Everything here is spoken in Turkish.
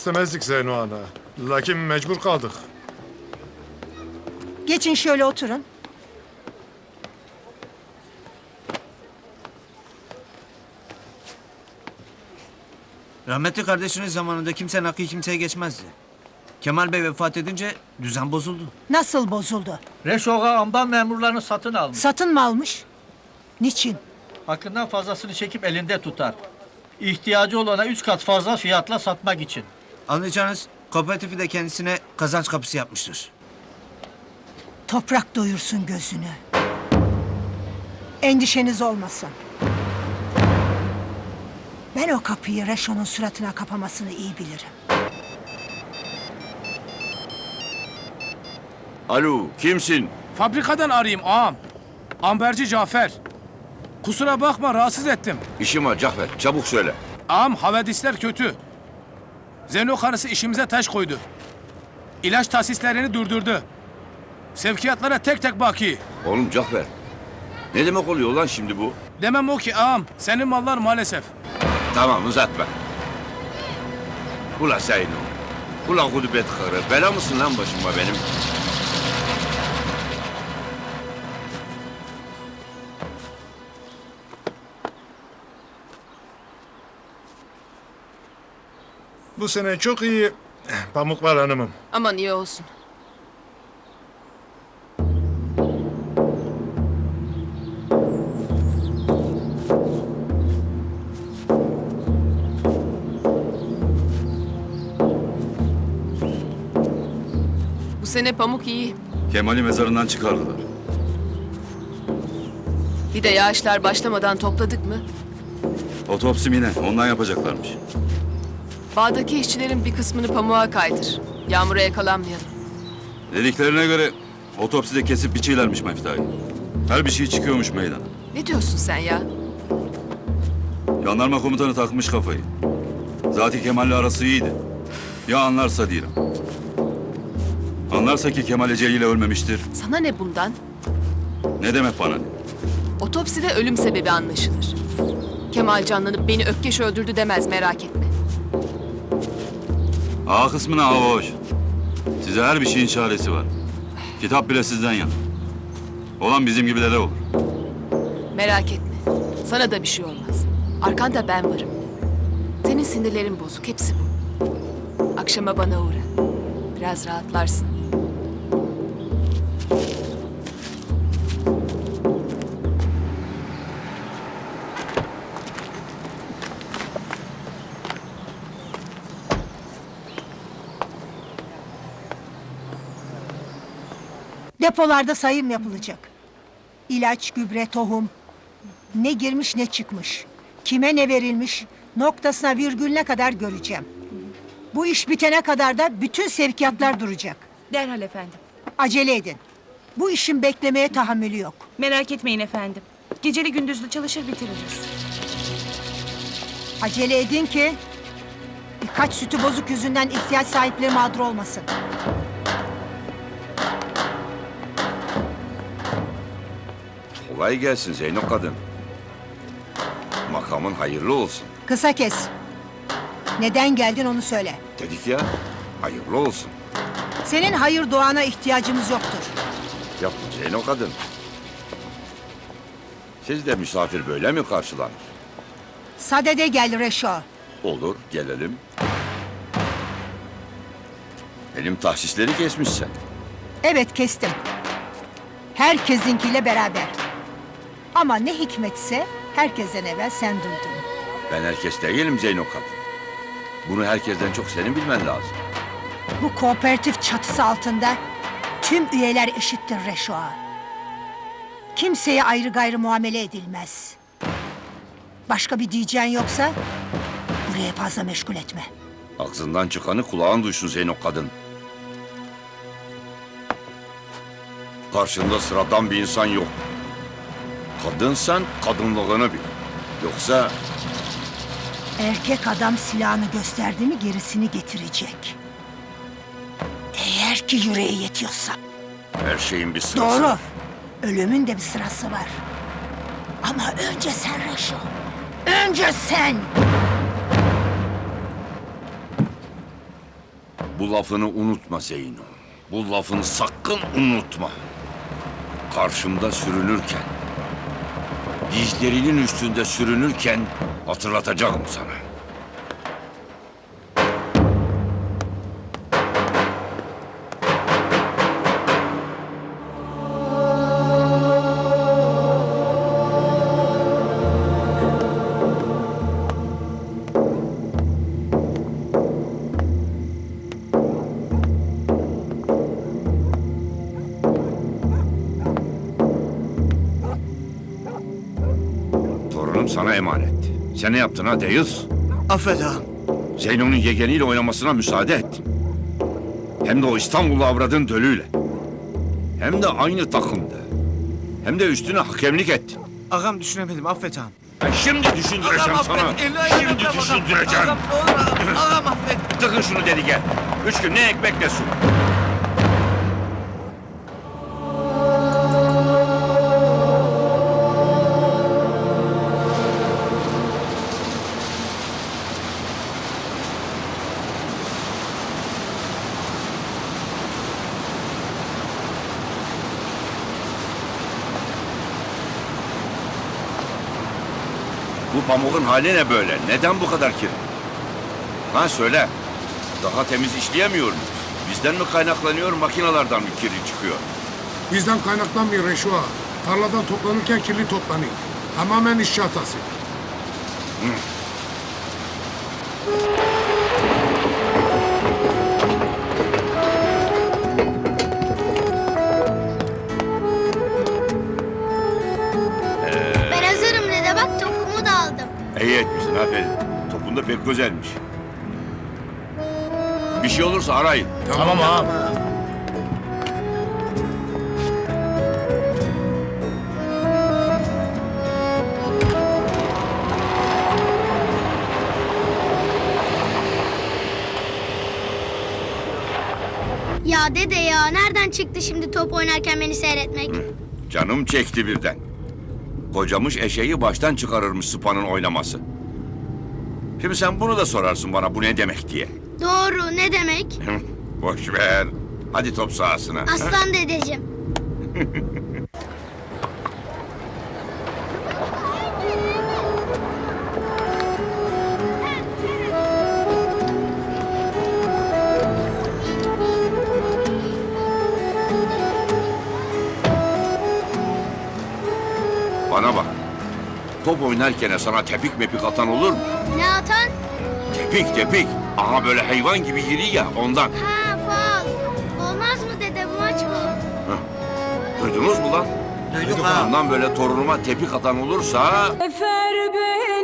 İstemezdik Zeyno ana. Lakin mecbur kaldık. Geçin şöyle oturun. Rahmetli kardeşiniz zamanında kimsenin hakkı kimseye geçmezdi. Kemal Bey vefat edince düzen bozuldu. Nasıl bozuldu? Reşoga amban memurlarını satın almış. Satın mı almış? Niçin? Hakkından fazlasını çekip elinde tutar. İhtiyacı olana üç kat fazla fiyatla satmak için. Anlayacağınız kooperatifi de kendisine kazanç kapısı yapmıştır. Toprak doyursun gözünü. Endişeniz olmasın. Ben o kapıyı Reşo'nun suratına kapamasını iyi bilirim. Alo, kimsin? Fabrikadan arayayım ağam. Amberci Cafer. Kusura bakma rahatsız ettim. İşim var Cafer, çabuk söyle. Ağam havadisler kötü. Zeno karısı işimize taş koydu. İlaç tahsislerini durdurdu. Sevkiyatlara tek tek baki. Oğlum Cafer, ne demek oluyor lan şimdi bu? Demem o ki ağam senin mallar maalesef. Tamam uzatma. Ula Zeyno, ula gudubet karı, bela mısın lan başıma benim? Bu sene çok iyi pamuk var hanımım. Aman iyi olsun. Bu sene pamuk iyi. Kemal'i mezarından çıkardılar. Bir de yağışlar başlamadan topladık mı? Otopsi yine ondan yapacaklarmış. Bağdaki işçilerin bir kısmını pamuğa kaydır. Yağmura yakalanmayalım. Dediklerine göre otopside kesip biçilermiş Mefta'yı. Her bir şey çıkıyormuş meydana. Ne diyorsun sen ya? Jandarma komutanı takmış kafayı. Zaten Kemal'le arası iyiydi. Ya anlarsa diyelim. Anlarsa ki Kemal eceliyle ölmemiştir. Sana ne bundan? Ne demek bana ne? Otopside ölüm sebebi anlaşılır. Kemal canlanıp beni Ökkeş öldürdü demez merak etme. A kısmına hava hoş. Size her bir şeyin çaresi var. Kitap bile sizden yana. Olan bizim gibilere olur. Merak etme. Sana da bir şey olmaz. Arkanda ben varım. Senin sinirlerin bozuk. Hepsi bu. Akşama bana uğra. Biraz rahatlarsın. Depolarda sayım yapılacak. İlaç, gübre, tohum. Ne girmiş ne çıkmış. Kime ne verilmiş noktasına virgülüne kadar göreceğim. Bu iş bitene kadar da bütün sevkiyatlar duracak. Derhal efendim. Acele edin. Bu işin beklemeye tahammülü yok. Merak etmeyin efendim. Geceli gündüzlü çalışır bitiririz. Acele edin ki birkaç sütü bozuk yüzünden ihtiyaç sahipleri mağdur olmasın. Kolay gelsin Zeyno kadın. Makamın hayırlı olsun. Kısa kes. Neden geldin onu söyle. Dedik ya, hayırlı olsun. Senin hayır duana ihtiyacımız yoktur. Yapma Zeyno kadın. Sizde misafir böyle mi karşılanır? Sadede gel Reşo. Olur, gelelim. Benim tahsisleri kesmişsen. Evet kestim. Herkesinkiyle beraber. Ama ne hikmetse herkesten evvel sen duydun. Ben herkes değilim Zeyno kadın. Bunu herkesten çok senin bilmen lazım. Bu kooperatif çatısı altında tüm üyeler eşittir Reşo'a. Kimseye ayrı gayrı muamele edilmez. Başka bir diyeceğin yoksa buraya fazla meşgul etme. Ağzından çıkanı kulağın duysun Zeyno kadın. Karşında sıradan bir insan yok. Kadınsan kadınlığını bil. Yoksa Erkek adam silahını gösterdi mi gerisini getirecek. Eğer ki yüreği yetiyorsa. her şeyin bir sırası. Doğru. Ölümün de bir sırası var. Ama önce sen Reşo. Önce sen. Bu lafını unutma Zeyno. Bu lafını sakın unutma. Karşımda sürünürken, dizlerinin üstünde sürünürken hatırlatacağım sana. Torunum sana emanet. Sen ne yaptın ha Deyız? Affet ağam. Zeyno'nun yeğeniyle oynamasına müsaade ettin. Hem de o İstanbul'u avradın dölüyle. Hem de aynı takımda. Hem de üstüne hakemlik ettin. Ağam düşünemedim affet ağam. Ben şimdi düşündüreceğim Ağam sana. affet. elini Şimdi ağam. düşündüreceğim. Ağam ne olur ağam. Ağam affet. Tıkın şunu deli gel. Üç gün ne ekmek ne su. Bu pamuğun hali ne böyle? Neden bu kadar kirli? Ha söyle. Daha temiz işleyemiyor muyuz? Bizden mi kaynaklanıyor, makinalardan mı kirli çıkıyor? Bizden kaynaklanmıyor Reşo ağa. Tarladan toplanırken kirli toplanıyor. Tamamen işçi hatası. Ben İyi etmişsin, aferin. Topun da pek güzelmiş. Bir şey olursa arayın. Tamam ağam. Ya dede ya nereden çıktı şimdi top oynarken beni seyretmek? Canım çekti birden. Kocamış eşeği baştan çıkarırmış sıpanın oynaması. Şimdi sen bunu da sorarsın bana bu ne demek diye. Doğru ne demek? Boş ver. Hadi top sahasına. Aslan dedeciğim. Top oynarken sana tepik mepik atan olur mu? Ne atan? Tepik tepik. Aha böyle hayvan gibi yeri ya ondan. Ha faal. Olmaz mı dede bu maç bu? Duydunuz mu lan? Duyduk ağam. Ondan böyle torunuma tepik atan olursa... Efer beni